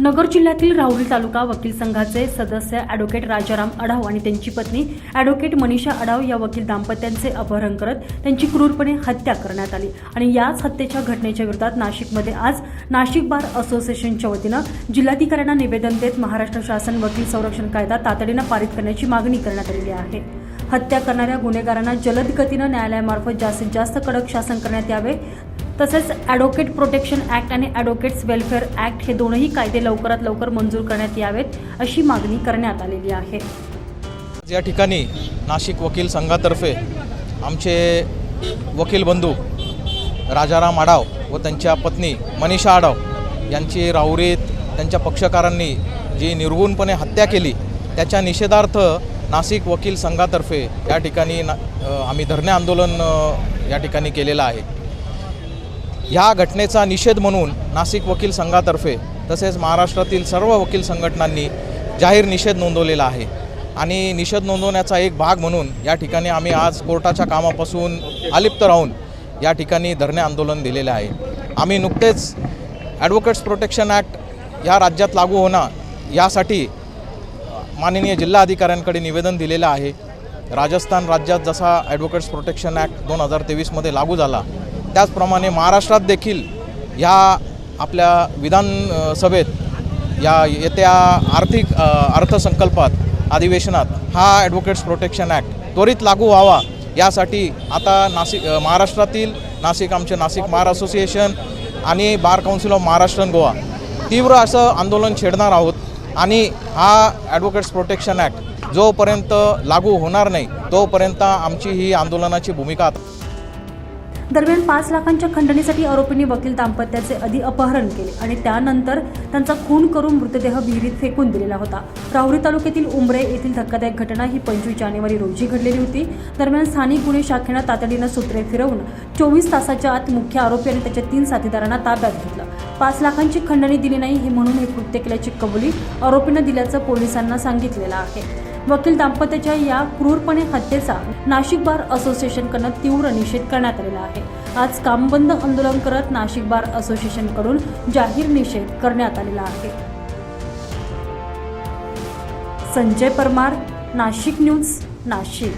नगर जिल्ह्यातील राहुरी तालुका वकील संघाचे सदस्य ॲडव्होकेट राजाराम अडाव आणि त्यांची पत्नी ॲडव्होकेट मनीषा अडाव या वकील दाम्पत्यांचे अपहरण करत त्यांची क्रूरपणे हत्या करण्यात आली. आणि याच हत्येच्या घटनेच्या विरोधात नाशिकमध्ये आज नाशिक बार असोसिएशनच्या वतीनं जिल्हाधिकाऱ्यांना निवेदन देत महाराष्ट्र शासन वकील संरक्षण कायदा तातडीनं पारित करण्याची मागणी करण्यात आलेली आहे. हत्या करणाऱ्या गुन्हेगारांना जलद गतीनं न्यायालयामार्फत जास्तीत जास्त कडक शासन करण्यात यावे. तसेच ॲडव्होकेट प्रोटेक्शन ॲक्ट आणि ॲडव्होकेट्स वेलफेअर ॲक्ट हे दोनही कायदे लवकरात लवकर मंजूर करण्यात यावेत अशी मागणी करण्यात आलेली आहे. या ठिकाणी नाशिक वकील संघातर्फे आमचे वकील बंधू राजाराम आडाव व त्यांच्या पत्नी मनीषा आडाव यांची राहुरीत त्यांच्या पक्षकारांनी जी निर्गुणपणे हत्या केली त्याच्या निषेधार्थ नाशिक वकील संघातर्फे या ठिकाणी ना आम्ही धरणे आंदोलन या ठिकाणी केलेलं आहे. ह्या घटनेचा निषेध म्हणून नाशिक वकील संघातर्फे तसेच महाराष्ट्रातील सर्व वकील संघटनांनी जाहीर निषेध नोंदवलेला आहे. आणि निषेध नोंदवण्याचा एक भाग म्हणून या ठिकाणी आम्ही आज कोर्टाच्या कामापासून अलिप्त राहून या ठिकाणी धरणे आंदोलन दिलेले आहे. आम्ही नुकतेच ॲडव्होकेट्स प्रोटेक्शन ॲक्ट या राज्यात लागू होणं यासाठी माननीय जिल्हाधिकाऱ्यांकडे निवेदन दिलेलं आहे. राजस्थान राज्यात जसा ॲडव्होकेट्स प्रोटेक्शन ॲक्ट दोन हजार तेवीसमध्ये लागू झाला त्याचप्रमाणे महाराष्ट्रात देखील ह्या आपल्या विधान सभेत या येत्या आर्थिक अर्थसंकल्पात अधिवेशनात हा ॲडव्होकेट्स प्रोटेक्शन ॲक्ट त्वरित लागू व्हावा. यासाठी आता नाशिक महाराष्ट्रातील नाशिक आमचे नाशिक बार असोसिएशन आणि bar council of Maharashtra and Goa तीव्र असं आंदोलन छेडणार आहोत आणि हा ॲडव्होकेट्स प्रोटेक्शन ॲक्ट जोपर्यंत लागू होणार नाही तोपर्यंत आमची ही आंदोलनाची भूमिका दरम्यान पाच लाखांच्या खंडणीसाठी आरोपींनी वकील दाम्पत्याचे आधी अपहरण केले आणि त्यानंतर त्यांचा खून करून मृतदेह विहिरीत फेकून दिलेला होता. राहुरी तालुक्यातील उंबरे येथील धक्कादायक घटना ही पंचवीस जानेवारी रोजी घडलेली होती. दरम्यान स्थानिक गुन्हे शाखेनं तातडीनं सूत्रे फिरवून चोवीस तासाच्या आत मुख्य आरोपी आणि त्याच्या तीन साथीदारांना ताब्यात घेतलं. पाच लाखांची खंडणी दिली नाही हे म्हणून हे कृत्य केल्याची कबुली आरोपीनं दिल्याचं पोलिसांना सांगितलेलं आहे. वकील दाम्पत्याच्या या क्रूरपणे हत्येचा नाशिक बार असोसिएशनकडून तीव्र निषेध करण्यात आलेला आहे. आज कामबंद आंदोलन करत नाशिक बार असोसिएशनकडून जाहीर निषेध करण्यात आलेला आहे. संजय परमार नाशिक न्यूज नाशिक.